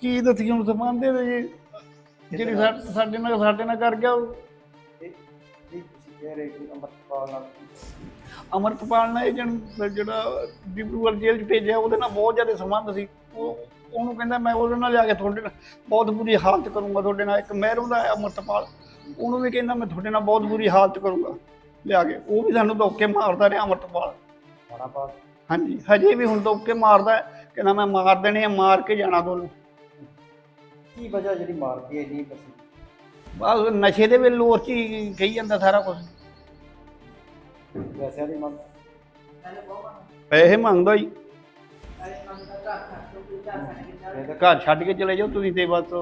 ਕੀ ਦੱਸੀ ਹੁਣ ਸਮਾਨਦੇ ਤੇ ਜੀ। ਜਿਹੜੀ ਸਾ- ਸਾਡੇ ਨਾਲ ਸਾਡੇ ਨਾਲ ਕਰ ਗਿਆ ਉਹ। ਇਹ ਇਹ ਅੰਮ੍ਰਿਤਪਾਲ ਨਾਲ ਅਮਰਤਪਾਲ ਨੇ ਏਜੰਟ ਜਿਹੜਾ ਡਿਬਰੂਗੜ੍ਹ ਜੇਲ੍ਹ 'ਚ ਭੇਜਿਆ ਉਹਦੇ ਨਾਲ ਬਹੁਤ ਜ਼ਿਆਦਾ ਸੰਬੰਧ ਸੀ ਉਹ ਉਹਨੂੰ ਕਹਿੰਦਾ ਮੈਂ ਉਹਦੇ ਨਾਲ ਜਾ ਕੇ ਤੁਹਾਡੇ ਨਾਲ ਬਹੁਤ ਬੁਰੀ ਹਾਲਤ ਕਰੂੰਗਾ ਤੁਹਾਡੇ ਨਾਲ। ਇੱਕ ਮਹਿਰੋਂ ਦਾ ਹੈ ਅਮਰਤਪਾਲ। ਉਹਨੂੰ ਵੀ ਕਹਿੰਦਾ ਮੈਂ ਤੁਹਾਡੇ ਨਾਲ ਬਹੁਤ ਬੁਰੀ ਹਾਲਤ ਕਰੂੰਗਾ। ਲਿਆ ਕੇ। ਉਹ ਵੀ ਸਾਨੂੰ ਧੋਕੇ ਮਾਰਦਾ ਰਿਹਾ ਪਾਸ। ਹਾਂਜੀ। ਹਜੇ ਵੀ ਹੁਣ ਧੋਕੇ ਮਾਰਦਾ ਹੈ। ਕਹਿੰਦਾ ਮੈਂ ਮਾਰ ਦੇਣੇ ਆ ਮਾਰ ਕੇ ਜਾਣਾ ਤੁਹਾਨੂੰ। ਕੀ ਵਜ੍ਹਾ ਜਿਹੜੀ ਮਾਰਦੀ ਹੈ ਇੰਨੀ ਪਸੀ ਬਸ ਨਸ਼ੇ ਦੇ ਵੇਲੇ ਲੋਰ ਚ ਹੀ ਕਹੀ ਜਾਂਦਾ ਸਾਰਾ ਕੁਝ ਪੈਸਿਆਂ ਦੀ ਮੰਗ? ਪੈਸੇ ਮੰਗਦਾ ਹੀ ਤਾਂ ਘਰ ਛੱਡ ਕੇ ਚਲੇ ਜਾਓ ਤੁਸੀਂ ਤੇ ਬਸ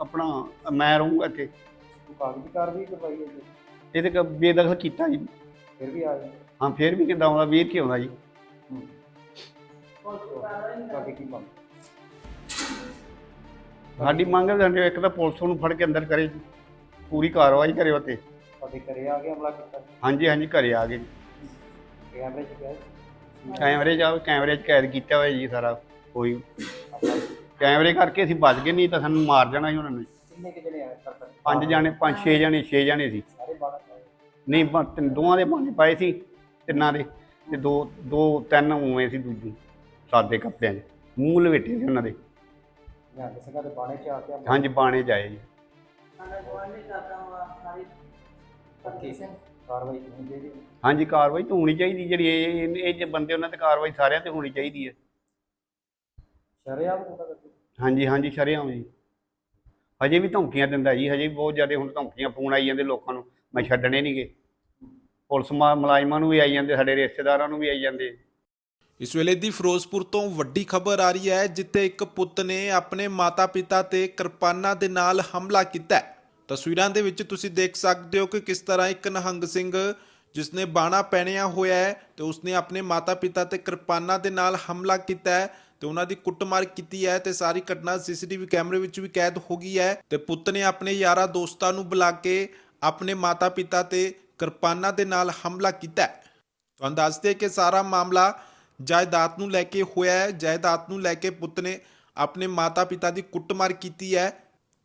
ਆਪਣਾ ਮੈਂ ਰਹੂੰਗਾ ਇੱਥੇ। ਕੋਈ ਕਾਗਜ਼ੀ ਕਾਰਵਾਈ ਕਰਵਾਈ ਹੈ ਜੀ ਇਹ ਤੇ ਕ- ਬੇਦਖਲ ਕੀਤਾ ਜੀ। ਫਿਰ ਵੀ ਆ ਗਏ ਹਾਂ ਫੇਰ ਵੀ ਕਿੱਦਾਂ ਆਉਂਦਾ ਵੀਰ ਕੀ ਆਉਂਦਾ ਜੀ। ਤੁਹਾਡੀ ਕੀ ਮੰਗ? ਸਾਡੀ ਮੰਗ ਹੈ ਸਾਡੇ ਇੱਕ ਤਾਂ ਪੁਲਿਸ ਨੂੰ ਫੜ ਕੇ ਅੰਦਰ ਕਰੇ ਜੀ। ਪੂਰੀ ਕਾਰਵਾਈ ਕਰੇ ਉਤੇ ਤੁਹਾਡੇ ਘਰੇ ਆ ਕੇ ਹਮਲਾ ਕੀਤਾ? ਹਾਂਜੀ ਹਾਂਜੀ ਘਰੇ ਆ ਗਏ। ਕੈਮਰੇ 'ਚ ਗਏ ਕੈਮਰੇ 'ਚ ਕੈਮਰੇ 'ਚ ਕੈਦ ਕੀਤਾ ਹੋਇਆ ਜੀ ਸਾਰਾ ਕੋਈ। ਕੈਮਰੇ ਕਰਕੇ ਅਸੀਂ ਬਚ ਗਏ ਨਹੀਂ ਤਾਂ ਸਾਨੂੰ ਮਾਰ ਜਾਣਾ ਸੀ ਉਹਨਾਂ ਨੇ। ਕਿੰਨੇ ਕਿ ਜਣੇ ਆਏ ਕਰ ਪੰਜ ਜਾਣੇ ਪੰਜ ਛੇ ਜਾਣੇ ਛੇ ਜਾਣੇ ਸੀ। ਸਾਰੇ ਬਾਣਾ ਨਹੀਂ ਬ- ਤਿੰਨ- ਦੋਵਾਂ ਦੇ ਪੰਜ ਪਾਏ ਸੀ ਤਿੰਨਾਂ ਦੇ। ਤੇ ਦੋ ਦੋ ਤਿੰਨ ਉਵੇਂ ਸੀ ਦੂਜੀ ਸਾਦੇ ਕੱਪੜਿਆਂ 'ਚ ਮੂੰਹ ਲਵੇਟੇ ਸੀ ਉਹਨਾਂ ਦੇ। ਦਾ ਬਾਣੇ 'ਚ ਆ ਕੇ ਹਮਲਾ ਹਾਂਜੀ ਬਾਣੇ 'ਚ ਆਏ ਜੀ ਪੱਕੀ ਕਾਰਵਾਈ ਹੋਣੀ ਚਾਹੀਦੀ ਹੈ। ਹਾਂਜੀ ਕਾਰਵਾਈ ਤਾਂ ਹੋਣੀ ਚਾਹੀਦੀ ਜਿਹੜੀ ਇਹ ਇਹ- ਇਹ ਜੇ ਬੰਦੇ ਉਹਨਾਂ ਤੇ ਕਾਰਵਾਈ ਸਾਰਿਆਂ ਤੇ ਹੋਣੀ ਚਾਹੀਦੀ ਹੈ। ਸ਼ਰੇਆਮ ਹੁੰਦਾ ਕਰਦੇ ਹਾਂਜੀ ਹਾਂਜੀ ਸ਼ਰੇਆਮ ਜੀ। ਹਜੇ ਵੀ ਧਮਕੀਆਂ ਦਿੰਦਾ ਜੀ ਹਜੇ ਵੀ ਬਹੁਤ ਜ਼ਿਆਦਾ ਹੁਣ ਧਮਕੀਆਂ ਫੋਨ ਆਈ ਜਾਂਦੇ ਲੋਕਾਂ ਨੂੰ। ਮੈਂ ਛੱਡਣੇ ਨਹੀਂਗੇ ਪੁਲਿਸ ਮਾ- ਮੁਲਾਜ਼ਮਾਂ ਨੂੰ ਵੀ ਆਈ ਜਾਂਦੇ ਸਾਡੇ ਰਿਸ਼ਤੇਦਾਰਾਂ ਨੂੰ ਵੀ ਆਈ ਜਾਂਦੇ। ਇਸ ਵੇਲੇ ਦੀ ਫਿਰੋਜ਼ਪੁਰ ਤੋਂ ਵੱਡੀ ਖਬਰ ਆ ਰਹੀ ਹੈ, ਜਿੱਥੇ ਇੱਕ ਪੁੱਤ ਨੇ ਆਪਣੇ ਮਾਤਾ-ਪਿਤਾ ਤੇ ਕਿਰਪਾਨਾਂ ਦੇ ਨਾਲ ਹਮਲਾ ਕੀਤਾ ਹੈ। ਤਸਵੀਰਾਂ ਦੇ ਵਿੱਚ ਤੁਸੀਂ ਦੇਖ ਸਕਦੇ ਹੋ ਕਿ ਕਿਸ ਤਰ੍ਹਾਂ ਇੱਕ ਨਿਹੰਗ ਸਿੰਘ ਜਿਸਨੇ ਬਾਣਾ ਪਹਿਨਿਆ ਹੋਇਆ ਹੈ ਤੇ ਉਸਨੇ ਆਪਣੇ ਮਾਤਾ-ਪਿਤਾ ਤੇ ਕਿਰਪਾਨਾਂ ਦੇ ਨਾਲ ਹਮਲਾ ਕੀਤਾ ਹੈ ਤੇ ਉਹਨਾਂ ਦੀ ਕੁੱਟਮਾਰ ਕੀਤੀ ਹੈ ਤੇ ਸਾਰੀ ਘਟਨਾ ਸੀਸੀਟੀਵੀ ਕੈਮਰੇ ਵਿੱਚ ਵੀ ਕੈਦ ਹੋ ਗਈ ਹੈ ਤੇ ਪੁੱਤ ਨੇ ਆਪਣੇ ਯਾਰਾਂ ਦੋਸਤਾਂ ਨੂੰ ਬੁਲਾ ਕੇ ਆਪਣੇ ਮਾਤਾ-ਪਿਤਾ ਤੇ ਕਿਰਪਾਨਾਂ ਦੇ ਨਾਲ ਹਮਲਾ ਕੀਤਾ ਹੈ। ਤੁਹਾਨੂੰ ਦੱਸ ਦਈਏ ਕਿ ਸਾਰਾ ਮਾਮਲਾ ਜਾਇਦਾਦ ਨੂੰ ਲੈ ਕੇ ਹੋਇਆ ਹੈ ਜਾਇਦਾਦ ਨੂੰ ਲੈ ਕੇ ਪੁੱਤ ਨੇ ਆਪਣੇ ਮਾਤਾ-ਪਿਤਾ ਦੀ ਕੁੱਟਮਾਰ ਕੀਤੀ ਹੈ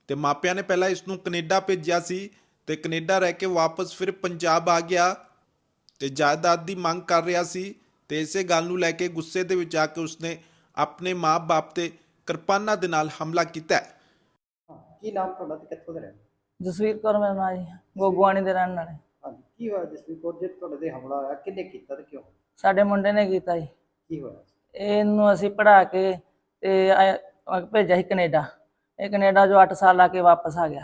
ਤੇ ਮਾਪਿਆਂ ਨੇ ਪਹਿਲਾਂ ਇਸ ਨੂੰ ਕੈਨੇਡਾ ਭੇਜਿਆ ਸੀ ਤੇ ਕੈਨੇਡਾ ਰਹਿ ਕੇ ਵਾਪਸ ਫਿਰ ਪੰਜਾਬ ਆ ਗਿਆ ਤੇ ਜਾਇਦਾਦ ਦੀ ਮੰਗ ਕਰ ਰਿਹਾ ਸੀ ਤੇ ਇਸੇ ਗੱਲ ਨੂੰ ਲੈ ਕੇ ਗੁੱਸੇ ਦੇ ਵਿੱਚ ਆ ਕੇ ਉਸਨੇ ਆਪਣੇ ਮਾਂ-ਬਾਪ ਤੇ ਕਿਰਪਾਨਾਂ ਦੇ ਨਾਲ ਹਮਲਾ ਕੀਤਾ ਕੀ ਨਾਮ ਤੁਹਾਡਾ ਤੇ ਕਿੱਥੋਂ ਦੇ ਰਹਿਣ ਜਸਵੀਰ ਕੌਰ ਮੇਰਾ ਨਾਂ ਜੀ ਗੋਗਵਾਣੀ ਦੇ ਰਹਿਣ ਵਾਲੇ। ਹਾਂਜੀ ਕੀ ਹੋਇਆ ਜਸਵੀਰ ਕੌਰ? ਜੇ ਤੁਹਾਡੇ ਤੇ ਹਮਲਾ ਹੋਇਆ ਕਿੰਨੇ ਕੀਤਾ ਤੇ ਕਿਉਂ? ਸਾਡੇ ਮੁੰਡੇ ਨੇ ਕੀਤਾ ਜੀ। ਕੀ ਹੋਇਆ ਇਹਨੂੰ ਅਸੀਂ ਪੜਾ ਕੇ ਤੇ ਆਏ- ਭੇਜਿਆ ਸੀ ਕੈਨੇਡਾ। ਇਹ ਕੈਨੇਡਾ ਜੋ 8 ਸਾਲ ਲਾ ਕੇ ਵਾਪਸ ਆ ਗਿਆ।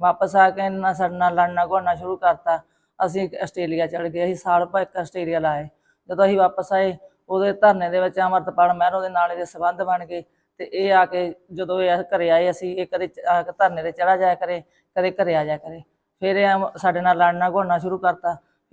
ਵਾਪਸ ਆ ਕੇ ਇਹਨਾਂ ਸਾਡੇ ਨਾਲ ਲੜਨਾ ਘੋੜਨਾ ਸ਼ੁਰੂ ਕਰਤਾ। ਅਸੀਂ ਆਸਟ੍ਰੇਲੀਆ ਚੜ ਗਏ, ਅਸੀਂ ਸਾਲ ਭਰ ਇੱਕ ਆਸਟ੍ਰੇਲੀਆ ਲਾਏ। ਜਦੋਂ ਅਸੀਂ ਵਾਪਸ ਆਏ, ਉਹਦੇ ਧਰਨੇ ਦੇ ਵਿੱਚ ਅਮਰਤਪਾਲ ਮਹਿਰੋ ਦੇ ਨਾਲ ਇਹਦੇ ਸਬੰਧ ਬਣ ਗਏ। ਤੇ ਇਹ ਆ ਕੇ ਜਦੋਂ ਇਹ ਘਰੇ ਆਏ, ਅਸੀਂ ਇਹ ਕਦੇ ਚ- ਆ ਕੇ ਧਰਨੇ ਤੇ ਚੜਾ ਜਾਇਆ ਕਰੇ, ਕਦੇ ਘਰੇ ਆ ਜਾਇਆ ਕਰੇ। ਫਿਰ ਇਹ ਅਮ- ਸਾਡੇ ਨਾਲ ਲੜਨਾ ਘੋੜਨਾ ਸ਼ੁਰੂ ਕਰਤਾ।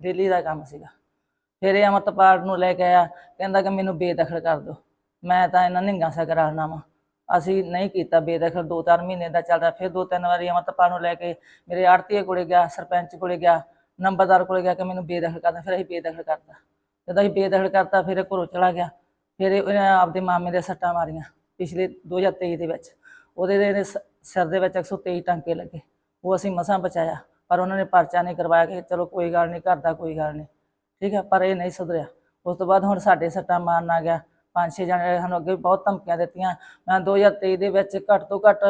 ਡੇਲੀ ਦਾ ਕੰਮ ਸੀਗਾ। ਫਿਰ ਇਹ ਅਮਰਤਪਾਲ ਨੂੰ ਲੈ ਕੇ ਆਇਆ, ਕਹਿੰਦਾ ਕਿ ਮੈਨੂੰ ਬੇਦਖਲ ਕਰ ਦਿਓ। ਮੈਂ ਤਾਂ ਇਹਨਾਂ ਨਿੰਗਾ ਸਾ ਕਰਾਉਣਾ ਵਾ। ਅਸੀਂ ਨਹੀਂ ਕੀਤਾ ਬੇਦਖਲ ਦੋ ਚਾਰ ਮਹੀਨੇ ਦਾ ਚੱਲਦਾ। ਫਿਰ ਦੋ ਤਿੰਨ ਵਾਰੀ ਅਮਰਤਪਾਲ ਨੂੰ ਲੈ ਕੇ ਮੇਰੇ ਆੜਤੀਏ ਕੋਲੇ ਗਿਆ, ਸਰਪੰਚ ਕੋਲੇ ਗਿਆ, ਨੰਬਰਦਾਰ ਕੋਲੇ ਗਿਆ ਕਿ ਮੈਨੂੰ ਬੇਦਖਲ ਕਰਦਾ ਫਿਰ ਅਸੀਂ ਬੇਦਖਲ ਕਰਤਾ। ਜਦੋਂ ਅਸੀਂ ਬੇਦਖਲ ਕਰਤਾ, ਫਿਰ ਘਰੋਂ ਚਲਾ ਗਿਆ। ਫਿਰ ਇਹ- ਉਹਨੇ ਆਪਦੇ ਮਾਮੇ ਦੇ ਸੱਟਾਂ ਮਾਰੀਆਂ ਪਿਛਲੇ 2023 ਦੇ ਵਿੱਚ। ਉਹਦੇ ਦੇ ਇਹਦੇ ਸ- ਸਿਰ ਦੇ ਵਿੱਚ 123 ਟਾਂਕੇ ਲੱਗੇ। ਉਹ ਅਸੀਂ ਮਸਾਂ ਬਚਾਇਆ। ਪਰ ਉਹਨਾਂ ਨੇ ਪਰਚਾ ਨਹੀਂ ਕਰਵਾਇਆ ਕਿ ਚਲੋ ਕੋਈ ਗੱਲ ਨਹੀਂ ਕਰਦਾ ਕੋਈ ਗੱਲ ਨਹੀਂ। ਠੀਕ ਹੈ, ਪਰ ਇਹ ਨਹੀਂ ਸੁਧਰਿਆ। ਉਸ ਤੋਂ ਬਾਅਦ ਹੁਣ ਸਾਡੇ ਸੱਟਾਂ ਮਾਰਨ ਆ ਗਿਆ। ਪੰਜ ਛੇ ਜਣੇ ਸਾਨੂੰ ਅੱਗੇ ਵੀ ਬਹੁਤ ਧਮਕੀਆਂ ਦਿੱਤੀਆਂ। ਮੈਂ 2023 ਦੇ ਵਿੱਚ ਘੱਟ ਤੋਂ ਘੱਟ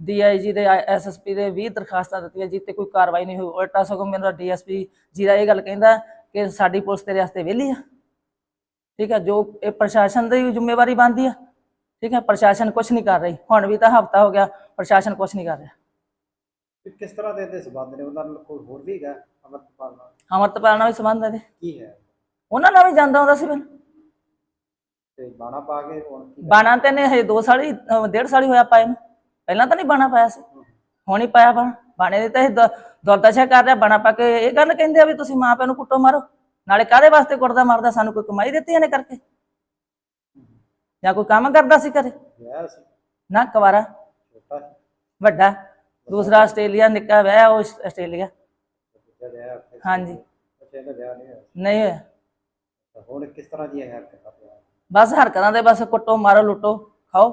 ਡੀਆਈਜੀ ਦੇ ਐਸਐਸਪੀ ਦੇ 20 ਦਰਖਾਸਤਾਂ ਦਿੱਤੀਆਂ ਜਿੱਤੇ ਕੋਈ ਕਾਰਵਾਈ ਨਹੀਂ ਹੋਈ। ਉਲਟਾ ਸਗੋਂ ਮੇਰਾ ਡੀਐਸਪੀ ਜੀਰਾ ਇਹ ਗੱਲ ਕਹਿੰਦਾ ਕਿ ਸਾਡੀ ਪੁਲਿਸ ਤੇਰੇ ਵਾਸਤੇ ਵਿਹਲੀ ਆ। ਠੀਕ ਹੈ, ਜੋ ਇਹ ਪ੍ਰਸ਼ਾਸਨ ਦੀ ਜ਼ਿੰਮੇਵਾਰੀ ਬਣਦੀ ਆ। ਠੀਕ ਹੈ, ਪ੍ਰਸ਼ਾਸਨ ਕੁਝ ਨਹੀਂ ਕਰ ਰਹੀ। ਹੁਣ ਵੀ ਤਾਂ ਹਫਤਾ ਹੋ ਗਿਆ, ਪ੍ਰਸ਼ਾਸਨ ਕੁਝ ਨਹੀਂ ਕਰ ਰਿਹਾ। ਤੇ ਕਿਸ ਤਰ੍ਹਾਂ ਦੇ ਇਹਦੇ ਸਬੰਧ ਨੇ? ਉਹਨਾਂ ਨਾਲ ਕੋਈ ਹੋਰ ਵੀ ਹੈਗਾ ਅੰਮ੍ਰਿਤਪਾਲ ਨਾਲ? ਅਮਰਤਪਾਲ ਨਾਲ ਵੀ ਸੰਬੰਧ ਹੈ। ਕੀ ਹੈ? ਉਹਨਾਂ ਨਾਲ ਵੀ ਜਾਂਦਾ ਹੁੰਦਾ ਸੀ ਫਿਰ ਤੇ ਬਾਣਾ ਪਾ ਕੇ ਹੁਣ ਕੀ ਬਾਣਾ ਤੇ ਨੇ ਹਜੇ 2 ਸਾਲ ਹੀ ਅਹ ਡੇਢ ਸਾਲ ਹੀ ਹੋਇਆ ਪਾਏ ਨੂੰ। ਪਹਿਲਾਂ ਤਾਂ ਨਹੀਂ ਬਾਣਾ ਪਾਇਆ ਸੀ। ਹੁਣ ਹੀ ਪਾਇਆ ਬਾਣਾ। ਬਾਣੇ ਦੇ ਤਾਂ ਇਹ ਦ- ਦੁਰਦਸ਼ਾ ਕਰ ਰਿਹਾ ਬਾਣਾ ਪਾ ਕੇ ਇਹ ਗੱਲ ਕਹਿੰਦੇ ਆ ਵੀ ਤੁਸੀਂ ਮਾਂ ਪਿਓ ਨੂੰ ਕੁੱਟੋ ਮਾਰੋ। ਨਾਲੇ ਕਾਹਦੇ ਵਾਸਤੇ ਕੁੱਟਦਾ ਮਾਰਦਾ? ਸਾਨੂੰ ਕੋਈ ਕਮਾਈ ਦਿੱਤੀ ਇਹਨੇ ਕਰਕੇ। ਜਾਂ ਕੋਈ ਕੰਮ ਕਰਦਾ ਸੀ ਸੀ। ਨਾ ਕੁਵਾਰਾ। ਵੱਡਾ। ਦੂਸਰਾ ਆਸਟ੍ਰੇਲੀਆ ਨਿੱਕਾ ਵਿਆਹ ਉਹ ਆਸ- ਆਸਟ੍ਰੇਲੀਆ। ਹਾਂਜੀ। ਨਹੀਂ ਹੋਇਆ? ਹੁਣ ਕਿਸ ਤਰ੍ਹਾਂ ਦੀ ਹੈ? ਹਰਕਤਾਂ ਬਸ ਹਰਕਤਾਂ ਦੇ ਬਸ ਕੁੱਟੋ ਮਾਰੋ ਲੁੱਟੋ ਖਾਓ।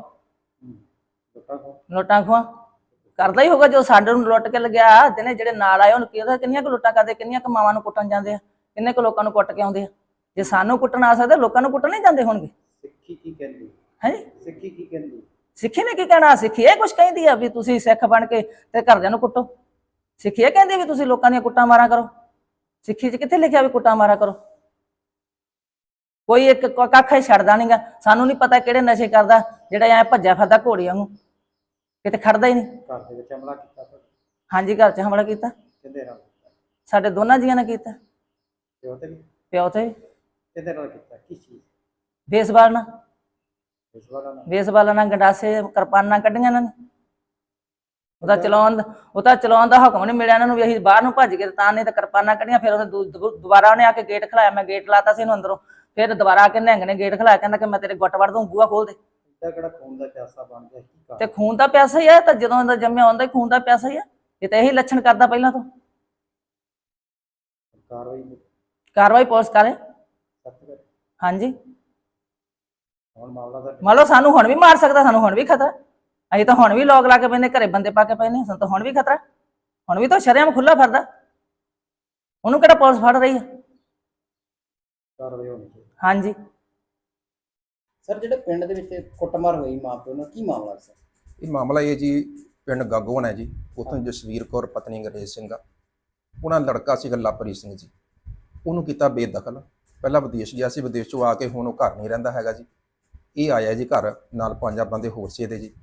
ਲੋਕਾਂ ਕੋ ਲੁੱਟਾਂ ਖਵਾ ਕਰਦਾ ਹੀ ਹੋਗਾ ਜੋ ਸਾਡੇ ਨੂੰ ਲੁੱਟ ਕੇ ਲਗਿਆ ਜਿਹਨੇ ਜਿਹੜੇ ਨਾਲ ਆਏ ਉਹਨੂੰ ਕਿਹਦਾ ਕਿੰਨੀਆਂ ਕੁ ਲੁੱਟਾਂ ਕਰਦੇ ਕਿੰਨੀਆਂ ਕੁ ਮਾਵਾਂ ਨੂੰ ਕੁੱਟਣ ਜਾਂਦੇ ਆ ਕਿੰਨੇ ਕੁ ਲੋਕਾਂ ਨੂੰ ਕੁੱਟ ਕੇ ਆਉਂਦੇ ਆ। ਜੇ ਸਾਨੂੰ ਕੁੱਟਣ ਆ ਸਕਦੇ ਲੋਕਾਂ ਨੂੰ ਕੁੱਟਣ ਨਹੀਂ ਜਾਂਦੇ ਹੋਣਗੇ। ਸਿੱਖੀ ਕੀ ਕਹਿੰਦੀ? ਹੈ? ਸਿੱਖੀ ਕੀ ਕਹਿੰਦੀ? ਸਿੱਖੀ ਨੇ ਕੀ ਕਹਿਣਾ? ਸਿੱਖੀ ਇਹ ਕੁਝ ਕਹਿੰਦੀ ਆ ਵੀ ਤੁਸੀਂ ਸਿੱਖ ਬਣ ਕੇ ਤੇ ਘਰਦਿਆਂ ਨੂੰ ਕੁੱਟੋ। ਸਿੱਖੀ ਇਹ ਕਹਿੰਦੀ ਵੀ ਤੁਸੀਂ ਲੋਕਾਂ ਦੀਆਂ ਕੁੱਟਾਂ ਮਾਰਾਂ ਕਰੋ। ਸਿੱਖੀ 'ਚ ਕਿੱਥੇ ਲਿਖਿਆ ਵੀ ਕੁੱਟਾਂ ਮਾਰਾਂ ਕਰੋ? ਕੋਈ ਇੱਕ ਕੱਖ ਹੀ ਛੱਡਦਾ ਨਹੀਂਗਾ ਸਾਨੂੰ ਨਹੀਂ ਪਤਾ ਕਿਹੜੇ ਨਸ਼ੇ ਕਰਦਾ ਜਿਹੜਾ ਐ ਭੱਜਿਆ ਫਿਰਦਾ ਘੋੜੀ ਵਾਂਗੂ। ਕਿਤੇ ਖੜਦਾ ਹੀ ਨਹੀਂ ਘਰ ਦੇ ਵਿੱਚ ਹਮਲਾ ਕੀਤਾ ਹਾਂਜੀ ਘਰ 'ਚ ਹਮਲਾ ਕੀਤਾ। ਕਿਹਦੇ ਨਾਲ? ਸਾਡੇ ਦੋਨਾਂ ਜੀਆਂ ਨੇ ਕੀਤਾ। ਪਿਓ ਤੇ ਵੀ? ਪਿਓ ਤੇ। ਕਿਹਦੇ ਨਾਲ ਕੀਤਾ? ਕੀ ਚੀਜ਼? ਬੇਸਬਾਲ ਨਾਲ। ਬੇਸਬਾਲਾਂ ਨਾਲ ਗੰਡਾਸੇ ਕਿਰਪਾਨਾਂ ਕੱਢੀਆਂ ਇਹਨਾਂ ਨੇ। ਉਹਦਾ ਚਲਾਉਣ ਉਹ ਤਾਂ ਚਲਾਉਣ ਦਾ ਹੁਕਮ ਨਹੀਂ ਮਿਲਿਆ ਇਹਨਾਂ ਨੂੰ ਵੀ ਅਸੀਂ ਬਾਹਰ ਨੂੰ ਭੱਜ ਗਏ ਤਾਂ ਨਹੀਂ ਤਾਂ ਕਿਰਪਾਨਾਂ ਕੱਢੀਆਂ ਫਿਰ ਉਹਨੇ ਦੁਬਾਰਾ ਉਹਨੇ ਆ ਕੇ ਗੇਟ ਖਲਾਇਆ ਮੈਂ ਗੇਟ ਲਾਤਾ ਸੀ ਇਹਨੂੰ ਅੰਦਰੋਂ। ਫਿਰ ਦੁਬਾਰਾ ਆ ਕੇ ਨਿਹੰਗ ਨੇ ਗੇਟ ਖਲਾਇਆ ਕਹਿੰਦਾ ਕਿ ਮੈਂ ਤੇਰੇ ਗੁੱਟ ਵੜ ਦੂੰ ਬੂਹਾ ਖੋਲ ਦੇ। ਕਿਹੜਾ ਖੂਨ ਦਾ ਪਿਆਸਾ ਬਣ ਗਿਆ ਕੀ ਤੇ ਖੂਨ ਦਾ ਪਿਆਸਾ ਹੀ ਆ ਤਾਂ ਜਦੋਂ ਦਾ ਜੰਮਿਆ ਹੁੰਦਾ ਖੂਨ ਦਾ ਪਿਆਸਾ ਹੀ ਆ। ਇਹ ਤਾਂ ਇਹੀ ਲੱਛਣ ਕਰਦਾ ਪਹਿਲਾਂ ਤੋਂ। ਕਾਰਵਾਈ ਕਾਰਵਾਈ ਪੁਲਿਸ ਕਰ। ਹਾਂਜੀ। ਹੁਣ ਮਾਮਲਾ ਦਾ ਮੰਨ ਲਓ ਸਾਨੂੰ ਹੁਣ ਵੀ ਮਾਰ ਸਕਦਾ ਸਾਨੂੰ ਹੁਣ ਵੀ ਖਤਰਾ। ਅਸੀਂ ਤਾਂ ਹੁਣ ਵੀ ਲੋਕ ਲਾ ਕੇ ਪੈਨੇ ਘਰੇ ਬੰਦੇ ਪਾ ਕੇ ਪੈਨੇ ਸਾਨੂੰ ਤਾਂ ਹੁਣ ਵੀ ਖਤਰਾ। ਹੁਣ ਵੀ ਤਾਂ ਸ਼ਰੇਆਮ ਖੁੱਲਾ ਫਿਰਦਾ। ਉਹਨੂੰ ਕਿਹੜਾ ਪੁਲਿਸ ਫੜ ਰਹੀ ਹੈ? ਕਾਰਵਾਈ ਹੋਣੀ ਚਾਹੀਦੀ। ਹਾਂਜੀ। ਸਰ ਜਿਹੜੇ ਪਿੰਡ ਦੇ ਵਿੱਚ ਕੁੱਟਮਾਰ ਹੋਈ ਮਾਂ ਪਿਓ ਨਾਲ ਕੀ ਮਾਮਲਾ ਸਰ? ਇਹ ਮਾਮਲਾ ਇਹ ਜੀ ਪਿੰਡ ਗਾਗੋਵਨ ਹੈ ਜੀ ਉੱਥੋਂ ਜਸਵੀਰ ਕੌਰ ਪਤਨੀ ਗਰੇਜ ਸਿੰਘ ਆ। ਉਹਨਾਂ ਦਾ ਲੜਕਾ ਸੀਗਾ ਲਾਪਰੀ ਸਿੰਘ ਜੀ। ਉਹਨੂੰ ਕੀਤਾ ਬੇਦਖਲ। ਪਹਿਲਾਂ ਵਿਦੇਸ਼ ਗਿਆ ਸੀ ਵਿਦੇਸ਼ ਚੋਂ ਆ ਕੇ ਹੁਣ ਉਹ ਘਰ ਨਹੀਂ ਰਹਿੰਦਾ ਹੈਗਾ ਜੀ। ਇਹ ਆਇਆ ਜੀ ਘਰ ਨਾਲ ਪੰਜਾਂ ਬੰਦੇ ਹੋਰ ਸੀ ਇਹਦੇ ਜੀ।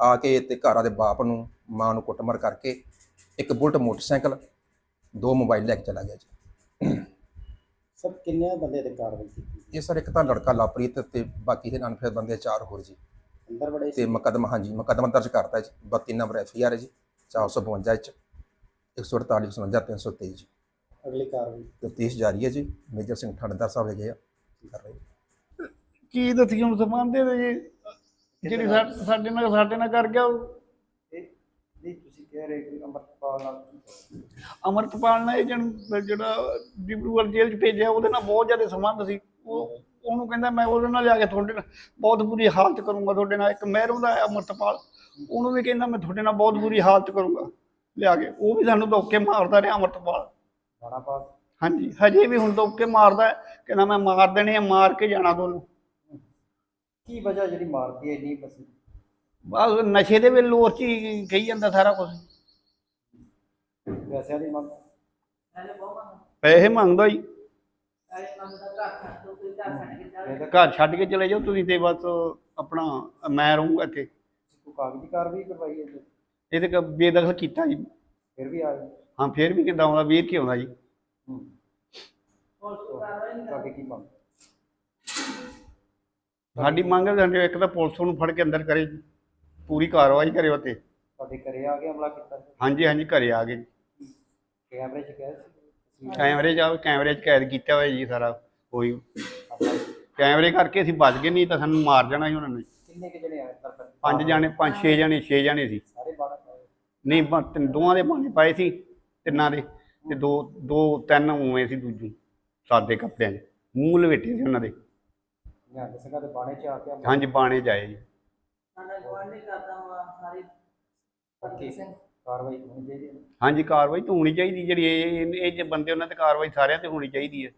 ਆ ਕੇ ਤੇ ਘਰਾਂ ਦੇ ਬਾਪ ਨੂੰ ਮਾਂ ਨੂੰ ਕੁੱਟਮਾਰ ਕਰਕੇ ਇੱਕ ਬੁਲਟ ਮੋਟਰਸਾਈਕਲ ਦੋ ਮੋਬਾਈਲ ਲੈ ਕੇ ਚਲਾ ਗਿਆ ਜੀ। ਸਰ ਕਿੰਨੇ ਬੰਦੇ ਤੇ ਕਾਰਵਾਈ ਕੀਤੀ ਇਹ ਸਰ ਇੱਕ ਤਾਂ ਲੜਕਾ ਲਾਪਰੀਤ ਤੇ ਬਾਕੀ ਦੇ ਅਨਫੇਰ ਬੰਦੇ ਚਾਰ ਹੋਰ ਜੀ। ਅੰਦਰ ਬੜੇ ਤੇ ਮੁਕੱਦਮਾ ਹਾਂਜੀ ਮੁਕੱਦਮਾ ਦਰਜ ਕਰਤਾ ਜੀ। 32 ਨੰਬਰ ਐਫ ਆਈ ਆਰ ਹੈ ਜੀ 452 ਚ 148 57 323 ਜੀ। ਅਗਲੀ ਕਾਰਵਾਈ? ਤਫਤੀਸ਼ ਜਾਰੀ ਹੈ ਜੀ। ਮੇਜਰ ਸਿੰਘ ਥਾਣੇਦਾਰ ਸਾਹਿਬ ਹੈਗੇ ਆ। ਕਰ ਰਹੇ ਕੀ ਦੱਸੀ ਹੁਣ ਸਮਾਨਦੇ ਦੇ ਜੀ। ਜਿਹੜੀ ਸਾ- ਸਾਡੇ ਨਾਲ ਸਾਡੇ ਨਾਲ ਕਰ ਗਿਆ ਉਹ। ਇਹ ਨਹੀਂ ਤੁਸੀਂ ਕਹਿ ਰਹੇ ਕਿ ਅੰਮ੍ਰਿਤਪਾਲ ਨਾਲ ਕੀ ਹੋਇਆ? ਅਮਰਤਪਾਲ ਨੇ ਏਜੰਟ ਜਿਹੜਾ ਡਿਬਰੂਗੜ੍ਹ ਜੇਲ੍ਹ 'ਚ ਭੇਜਿਆ ਉਹਦੇ ਨਾਲ ਬਹੁਤ ਜ਼ਿਆਦਾ ਸੰਬੰਧ ਸੀ। ਉਹ ਉਹਨੂੰ ਕਹਿੰਦਾ ਮੈਂ ਉਹਦੇ ਨਾਲ ਜਾ ਕੇ ਤੁਹਾਡੇ ਨਾਲ ਬਹੁਤ ਬੁਰੀ ਹਾਲਤ ਕਰੂੰਗਾ ਤੁਹਾਡੇ ਨਾਲ। ਇੱਕ ਮਹਿਰੋਂ ਦਾ ਹੈ ਅਮਰਤਪਾਲ। ਉਹਨੂੰ ਵੀ ਕਹਿੰਦਾ ਮੈਂ ਤੁਹਾਡੇ ਨਾਲ ਬਹੁਤ ਬੁਰੀ ਹਾਲਤ ਕਰੂੰਗਾ। ਲਿਆ ਕੇ। ਉਹ ਵੀ ਸਾਨੂੰ ਧੋਕੇ ਮਾਰਦਾ ਰਿਹਾ ਅਮਰਤਪਾਲ। ਬਾਣਾ ਪਾਸ। ਹਾਂਜੀ। ਹਜੇ ਵੀ ਹੁਣ ਧੋਕੇ ਮਾਰਦਾ ਹੈ, ਕਹਿੰਦਾ ਮੈਂ ਮਾਰ ਦੇਣੇ ਆ ਮਾਰ ਕੇ ਜਾਣਾ ਤੁਹਾਨੂੰ। ਕੀ ਵਜ੍ਹਾ ਜਿਹੜੀ ਮਾਰਦੀ ਹੈ ਇੰਨੀ ਬਸ? ਬਸ ਨਸ਼ੇ ਦੇ ਵੇਲੇ ਲੋਰ ਚ ਹੀ ਕਹੀ ਜਾਂਦਾ ਸਾਰਾ ਕੁਝ ਪੈਸਿਆਂ ਦੀ ਮੰਗ? ਪੈਸੇ ਮੰਗਦਾ। ਜੀ। ਘਰ ਛੱਡ ਕੇ ਚਲੇ ਜਾਓ। ਤੁਸੀਂ ਤੇ ਬਸ ਆਪਣਾ ਮੈਂ ਰਹੂੰਗਾ ਇੱਥੇ। ਕੋਈ ਕਾਗਜ਼ੀ ਕਾਰਵਾਈ ਕਰਵਾਈ ਹੈ ਜੀ? ਇਹ ਤੇ ਕ- ਬੇਦਖਲ ਕੀਤਾ ਜੀ। ਫਿਰ ਵੀ ਆ ਗਏ ਹਾਂ ਫੇਰ ਵੀ ਕਿੱਦਾਂ ਆਉਂਦਾ ਵੀਰ ਕੀ ਆਉਂਦਾ ਜੀ। ਹੂੰ। ਤੁਹਾਡੀ ਕੀ ਮੰਗ? ਸਾਡੀ ਮੰਗ ਹੈ ਸਾਡੇ ਇੱਕ ਤਾਂ ਪੁਲਿਸ ਨੂੰ ਫੜ ਕੇ ਅੰਦਰ ਕਰੇ ਜੀ ਪੂਰੀ ਕਾਰਵਾਈ ਕਰੇ ਉਹ ਤੇ ਤੁਹਾਡੇ ਘਰੇ ਆ ਕੇ ਹਮਲਾ ਕੀਤਾ? ਹਾਂਜੀ ਹਾਂਜੀ ਘਰੇ ਆ ਗਏ। ਜੀ। ਕੈਮਰੇ 'ਚ ਕਹਿ ਸੀ? ਕੈਮਰੇ ਜਾ ਕੈਮਰੇ 'ਚ ਕੈਦ ਕੀਤਾ ਹੋਇਆ ਜੀ ਸਾਰਾ ਕੋਈ। ਕੈਮਰੇ ਕਰਕੇ ਅਸੀਂ ਬਚ ਗਏ ਨਹੀਂ ਤਾਂ ਸਾਨੂੰ ਮਾਰ ਜਾਣਾ ਸੀ ਉਹਨਾਂ ਨੇ। ਕਿੰਨੇ ਕਿ ਆਏ ਤਾਂ ਪੰਜ ਜਾਣੇ ਪੰਜ ਛੇ ਜਾਣੇ ਛੇ ਜਾਣੇ ਸੀ। ਸਾਰੇ ਨਹੀਂ ਬ- ਤਿੰਨ- ਦੋਵਾਂ ਦੇ ਬਾਣੇ ਪਾਏ ਸੀ ਤਿੰਨਾਂ ਦੇ। ਤੇ ਦੋ ਦੋ ਤਿੰਨ ਉਵੇਂ ਸੀ ਦੂਜੂ ਸਾਦੇ ਕੱਪੜਿਆਂ 'ਚ ਮੂੰਹ ਲਵੇਟੇ ਸੀ ਉਹਨਾਂ ਦੇ। ਨਿਹੰਗ ਸਿੰਘਾਂ ਦੇ ਬਾਣੇ 'ਚ ਆ ਕੇ ਹਮਲਾ ਹਾਂਜੀ ਬਾਣੇ ਜਾਏ ਜੀ। ਸਾਡਾ ਗਵਾਂਢੀ ਕਰਦਾ ਵਾ ਸਾਰੀ ਕੀ ਕਾਰਵਾਈ ਹੋਣੀ ਚਾਹੀਦੀ ਹੈ। ਹਾਂਜੀ ਕਾਰਵਾਈ ਤਾਂ ਹੋਣੀ ਚਾਹੀਦੀ ਜਿਹੜੀ ਇਹ ਇਹ- ਇਹ ਜੇ ਬੰਦੇ ਉਹਨਾਂ ਤੇ ਕਾਰਵਾਈ ਸਾਰਿਆਂ ਤੇ ਹੋਣੀ ਚਾਹੀਦੀ ਹੈ।